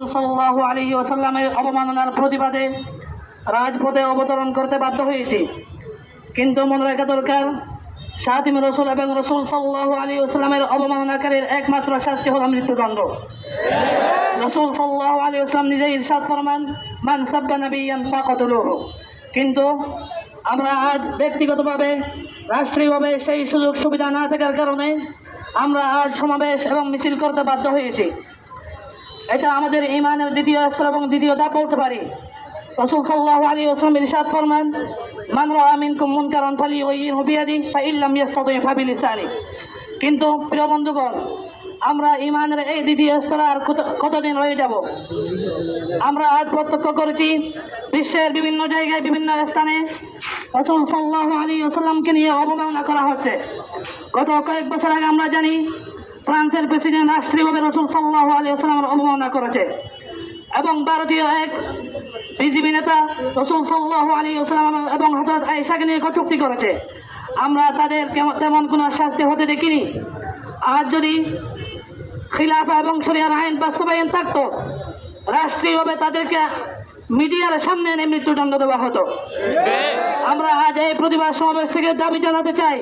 সাল্লাল্লাহু আলাইহি ওয়াসাল্লামের অবমাননার প্রতিবাদে রাজপথে অবতরণ করতে বাধ্য হয়েছি। কিন্তু মনে রাখা দরকার সাতিম রসুল এবং রসুল সাল্লাহ আলী ওসলামের অবমাননাকারীর একমাত্র শাস্তি হল মৃত্যুদণ্ড। রসুল সাল্লাহ আলী ওসলাম নিজেই ইরশাদ ফরমান, মান সাব্বা নবীয়ান ফাকতুলুহ। কিন্তু আমরা আজ ব্যক্তিগতভাবে, রাষ্ট্রীয়ভাবে সেই সুযোগ সুবিধা না থাকার কারণে আমরা আজ সমাবেশ এবং মিছিল করতে বাধ্য হয়েছি। এটা আমাদের ইমানের দ্বিতীয় স্তর এবং দ্বিতীয় ধাপ বলতে পারি। সাল্লাহ ওসলাম ফরমান, মান বিয়াদি ফাইল্লাম ইয়াস্তাতি ফাবিলিসানি কিন্তু প্রিয় বন্ধুগণ, আমরা ইমানের এই দ্বিতীয় স্তরে আর কত- কতদিন রয়ে যাব? আমরা আজ প্রত্যক্ষ করেছি, বিশ্বের বিভিন্ন জায়গায় বিভিন্ন স্থানে রসুল সাল্লাহ আলী ওসাল্লামকে নিয়ে অবমাননা করা হচ্ছে। গত কয়েক বছর আগে আমরা জানি ফ্রান্সের প্রেসিডেন্ট রাষ্ট্রীয়ভাবে রসুল সাল্লাহ আলী ওসাল্লামের অবমাননা করেছে। এবং ভারতীয় এক বিজেপি নেতা রসুল সাল্লাহ আলী ওসালাম এবং হজরত আয়েশাকে নিয়ে কটুক্তি করেছে। আমরা তাদের তেমন কোনো শাস্তি হতে দেখিনি। আজ যদি খিলাফা এবং শরিয়ার আইন বাস্তবায়ন থাকতো রাষ্ট্রীয়ভাবে তাদেরকে মিডিয়ার সামনে এনে মৃত্যুদণ্ড দেওয়া হতো। আমরা আজ এই প্রতিবাদ সমাবেশ থেকে দাবি জানাতে চাই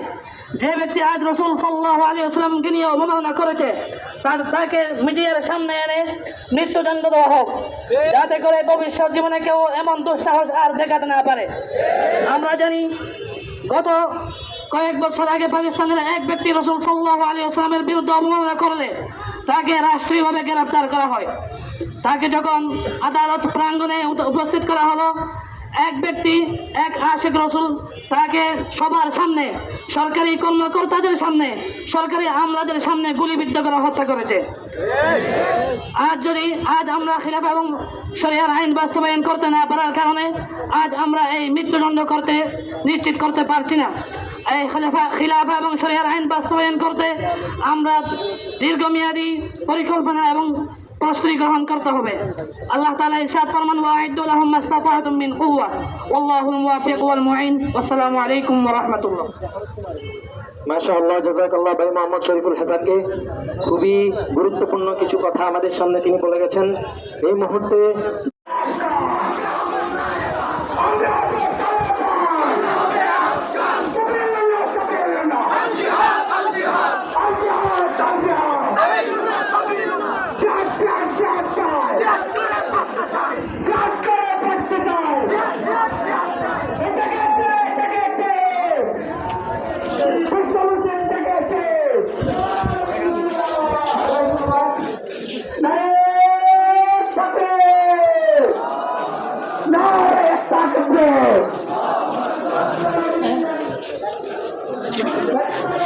যে ব্যক্তি আজ রসুল সাল্লাহ আলী আসলামকে নিয়ে অবমাননা করেছে, তার, তাকে মিডিয়ার সামনে এনে মৃত্যুদণ্ড দেওয়া হোক। যাতে করে ভবিষ্যৎ জীবনে কেউ এমন দুঃসাহস আর দেখাতে না পারে। আমরা জানি, গত কয়েক বছর আগে পাকিস্তানের এক ব্যক্তি রসুল সাল্লাহ আলী আসলামের বিরুদ্ধে অবমাননা করলে, তাকে রাষ্ট্রীয়ভাবে গ্রেফতার করা হয়। তাকে যখন আদালত প্রাঙ্গণে উপস্থিত করা হলো এক ব্যক্তি, এক আশেক রসুল তাকে সবার সামনে, সরকারি কর্মকর্তাদের সামনে, সরকারি আমলাদের সামনে গুলিবিদ্ধ করে হত্যা করেছে। আজ যদি, আজ আমরা খিলাফা এবং শরিয়ার আইন বাস্তবায়ন করতে না পারার কারণে আজ আমরা এই মৃত্যুদণ্ড করতে নিশ্চিত করতে পারছি না। এই খিলাফা খিলাফা এবং শরিয়ার আইন বাস্তবায়ন করতে আমরা দীর্ঘমেয়াদী পরিকল্পনা এবং প্রস্তুতি গ্রহণ করতে হবে। আল্লাহ তাআলা ইরশাদ ফরমান, ওয়াইদু লাহুম মাস্তাতাতুম মিন কুওয়া ওয়াল্লাহুল মুওয়াফিক ওয়াল ওয়াসসালামু আলাইকুম ওয়া রাহমাতুল্লাহ মাশাআল্লাহ, জাযাকাল্লাহ ভাই মোহাম্মদ শরীফুল হাসানকে খুবই গুরুত্বপূর্ণ কিছু কথা আমাদের সামনে তিনি বলে গেছেন। এই মুহূর্তে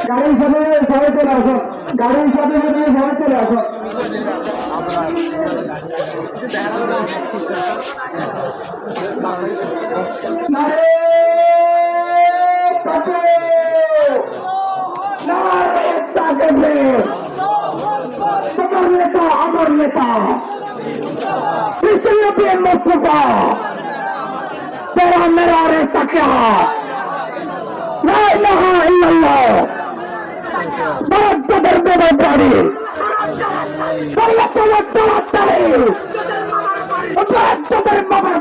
গাড়ির সাথে সবাই চলে আসো গাড়ির সাথে সাথে সবাই চলে আসো নারে তাকবীর! নারে তাকবীর! তোমার নেতা আমার নেতা বিশ্বনবী মুস্তফা मेरा मेरा रिश्ता क्या বাগদাদের বেদন প্রাণী সৈয়দপুরের তোলার তারি বাগদাদের বাবার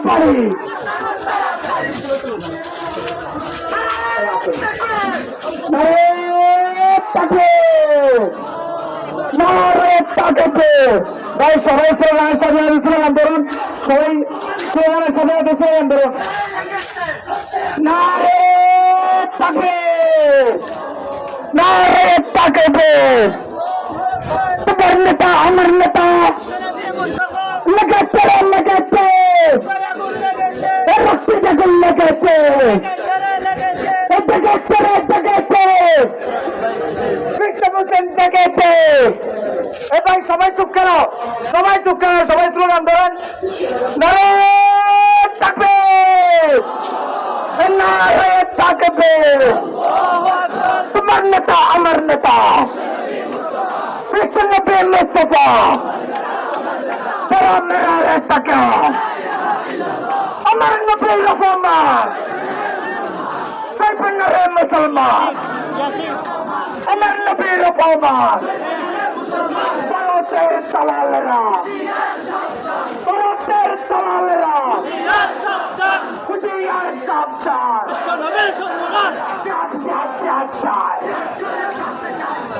তাকে তাকবীর নারে তাকবীর ভাই সবাই সবাই সাথে ইসলাম আন্দোলন সবাই সবাই সাথে ইসলাম আন্দোলন নারে তাকবীর নারে তাকবীর তোমার নেতা আমার নেতা লাগাতে লাগাতে রক্তি যখন লাগাতে লাগাতে লাগাতে বিশ্বভূষণ লাগাতে এ ভাই, সবাই চুপ কেন? সবাই চুপ কেন? সবাই স্লোগান ধরেন। থাকবে। থাকবে। তোমার নেতা, আমার নেতা। কৃষ্ণ প্রেম নেতা। তারা মেরা রেস্তাকে আমার নবী রসমান সেই পিন্ডরে মুসলমান। আমার নবী রসমান ভারতের দালালেরা। ভারতের দালালেরা। হুজিয়ার সাবধান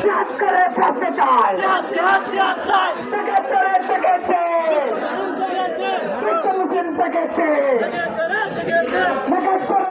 চাষ করে ফেলতে চায়। থেকে চলে থেকেছে। মুসলিম থেকেছে।